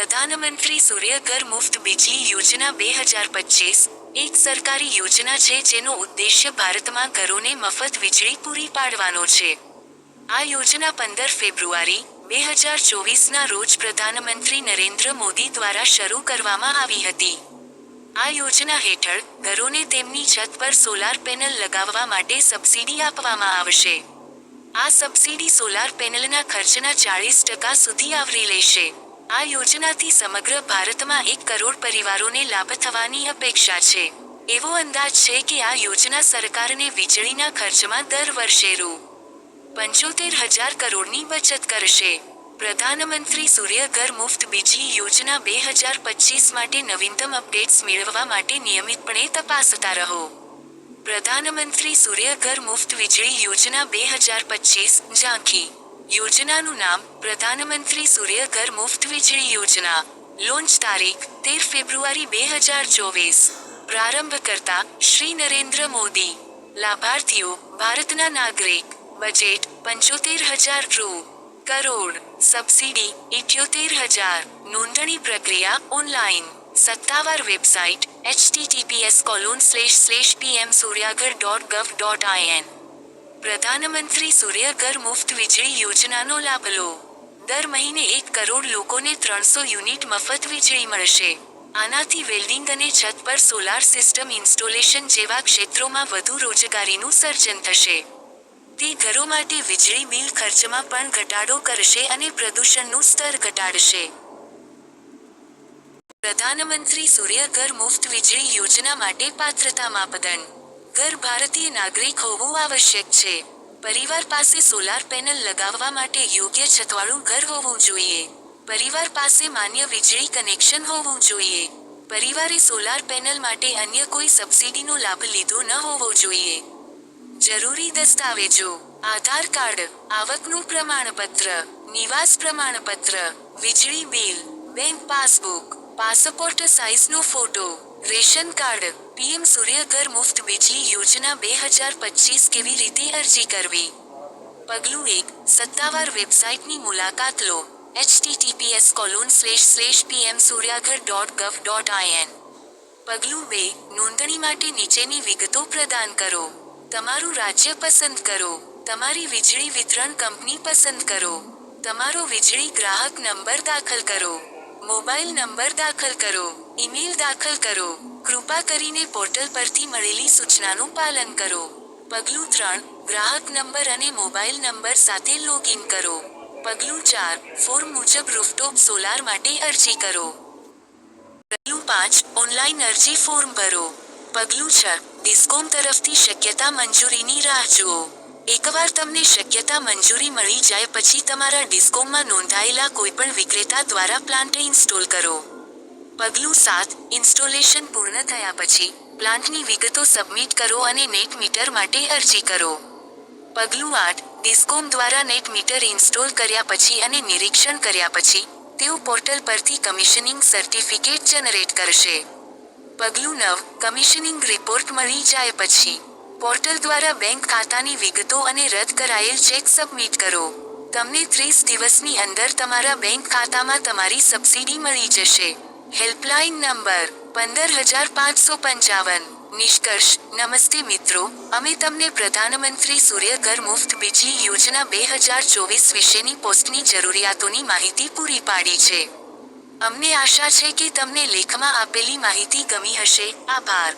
પ્રધાનમંત્રી સૂર્યઘર મુફ્ત બિજલી યોજના બે હજાર પચીસ એક સરકારી યોજના છે જેનો ઉદ્દેશ્ય ભારતમાં ઘરોને મફત વીજળી પૂરી પાડવાનો છે. આ યોજના પંદર ફેબ્રુઆરી બે હજાર ચોવીસના રોજ પ્રધાનમંત્રી નરેન્દ્ર મોદી દ્વારા શરૂ કરવામાં આવી હતી. આ યોજના હેઠળ ઘરોને તેમની છત પર સોલાર પેનલ લગાવવા માટે સબસિડી આપવામાં આવશે. આ સબસિડી સોલાર પેનલના ખર્ચના ચાળીસ ટકા સુધી આવરી લેશે. આ યોજનાથી સમગ્ર ભારતમાં એક કરોડ પરિવારોને લાભ થવાની અપેક્ષા છે. એવો અંદાજ છે કે આ યોજના સરકારને વીજળીના ખર્ચમાં દર વર્ષે રૂ. પંચોતેર હજાર કરોડની બચત કરશે. પ્રધાનમંત્રી સૂર્યઘર મુફ્ત બીજી યોજના બે હજાર પચીસ માટે નવીનતમ અપડેટ્સ મેળવવા માટે નિયમિતપણે તપાસતા રહો. પ્રધાનમંત્રી સૂર્યઘર મુફ્ત વીજળી યોજના બે હજાર પચીસ ઝાંખી. યોજનાનું નામ પ્રધાનમંત્રી સૂર્યઘર મુફ્ત વીજળી યોજના. લોન્ચ તારીખ તેર ફેબ્રુઆરી બે હજાર ચોવીસ. પ્રારંભ કરતા શ્રી નરેન્દ્ર મોદી. લાભાર્થીઓ ભારતના નાગરિક. બજેટ પંચોતેર હજાર રૂ. કરોડ. સબસિડી ઇઠ્યોતેર હજાર. નોંધણી પ્રક્રિયા ઓનલાઈન. સત્તાવાર website https colon slash slash PM Suryaghar dot gov dot IN પ્રધાનમંત્રી સૂર્યઘર મુફ્ત વીજળી યોજનાનો લાભ લો. દર મહિને એક કરોડ લોકોને ત્રણસો યુનિટ મફત વીજળી મળશે. આનાથી વેલ્ડિંગ અને છત પર સોલાર સિસ્ટમ ઇન્સ્ટોલેશન જેવા ક્ષેત્રોમાં વધુ રોજગારીનું સર્જન થશે. તે ઘરો માટે વીજળી બિલ ખર્ચમાં પણ ઘટાડો કરશે અને પ્રદૂષણનું સ્તર ઘટાડશે. પ્રધાનમંત્રી સૂર્યઘર મુફ્ત વીજળી યોજના માટે પાત્રતા માપદંડ. ઘર ભારતીય નાગરિક હોવું આવશ્યક છે. પરિવાર પાસે સોલાર પેનલ લગાવવા માટે યોગ્ય છતવાળું ઘર હોવું જોઈએ. પરિવાર પાસે માન્ય વીજળી કનેક્શન હોવું જોઈએ. પરિવારે સોલાર પેનલ માટે અન્ય કોઈ સબસિડીનો લાભ લીધો ન હોવો જોઈએ. જરૂરી દસ્તાવેજો, આધાર કાર્ડ, આવકનું પ્રમાણપત્ર, નિવાસ પ્રમાણપત્ર, વીજળી bill, bank passbook, passport સાઇઝનો photo, ration card PM Suryaghar મુફ્ત વીજળી યોજના બે હજાર પચીસ કેવી રીતે અરજી કરવી? પગલું એક, સત્તાવાર વેબસાઇટની મુલાકાત લો HTTPS colon slash slash PM Suryaghar dot gov dot IN પગલું બે, નોંધણી માટે નીચેની વિગતો પ્રદાન કરો. તમારું રાજ્ય પસંદ કરો, તમારી વીજળી વિતરણ કંપની પસંદ કરો, તમારો વીજળી ગ્રાહક નંબર દાખલ કરો, મોબાઈલ નંબર દાખલ કરો. ઈમેલ દાખલ કરો. કૃપા કરીને પોર્ટલ પરથી મળેલી સૂચનાનું પાલન કરો. પગલું ત્રણ, ગ્રાહક નંબર અને મોબાઈલ નંબર સાથે લોગિન કરો. પગલું ચાર ફોર્મ મુજબ રૂફટોપ સોલાર માટે અરજી કરો. પગલું પાંચ, ઓનલાઈન અરજી ફોર્મ ભરો. પગલું છ, ડિસ્કોમ તરફથી શક્યતા મંજૂરીની રાહ જુઓ. એકવાર તમને શક્યતા મંજૂરી મળી જાય પછી તમારા ડિસ્કોમમાં નોંધાયેલા કોઈપણ વિક્રેતા દ્વારા પ્લાન્ટ ઇન્સ્ટોલ કરો. પગલું સાત, ઇન્સ્ટોલેશન પૂર્ણ થયા પછી પ્લાન્ટની વિગતો સબમિટ કરો અને નેટ મીટર માટે અરજી કરો. પગલું આઠ, ડિસ્કોમ દ્વારા નેટ મીટર ઇન્સ્ટોલ કર્યા પછી અને નિરીક્ષણ કર્યા પછી તેઓ પોર્ટલ પરથી કમિશનિંગ સર્ટિફિકેટ જનરેટ કરશે. પગલું નવ, કમિશનિંગ રિપોર્ટ મળી જાય પછી પોર્ટલ દ્વારા બેંક ખાતાની વિગતો અને રદ કરાયેલ ચેક સબમિટ કરો. તમને ત્રીસ દિવસની અંદર તમારા બેંક ખાતામાં તમારી સબસિડી મળી જશે. હેલ્પલાઇન નંબર પંદર હજાર પાંચસો પંચાવન. નિષ્કર્ષ, નમસ્તે મિત્રો, અમે તમને પ્રધાનમંત્રી સૂર્યઘર મુફ્ત બીજી યોજના બે હજાર ચોવીસ વિશેની પોસ્ટની જરૂરિયાતોની માહિતી પૂરી પાડી છે. અમને આશા છે કે તમને લેખમાં આપેલી માહિતી ગમી હશે. આભાર.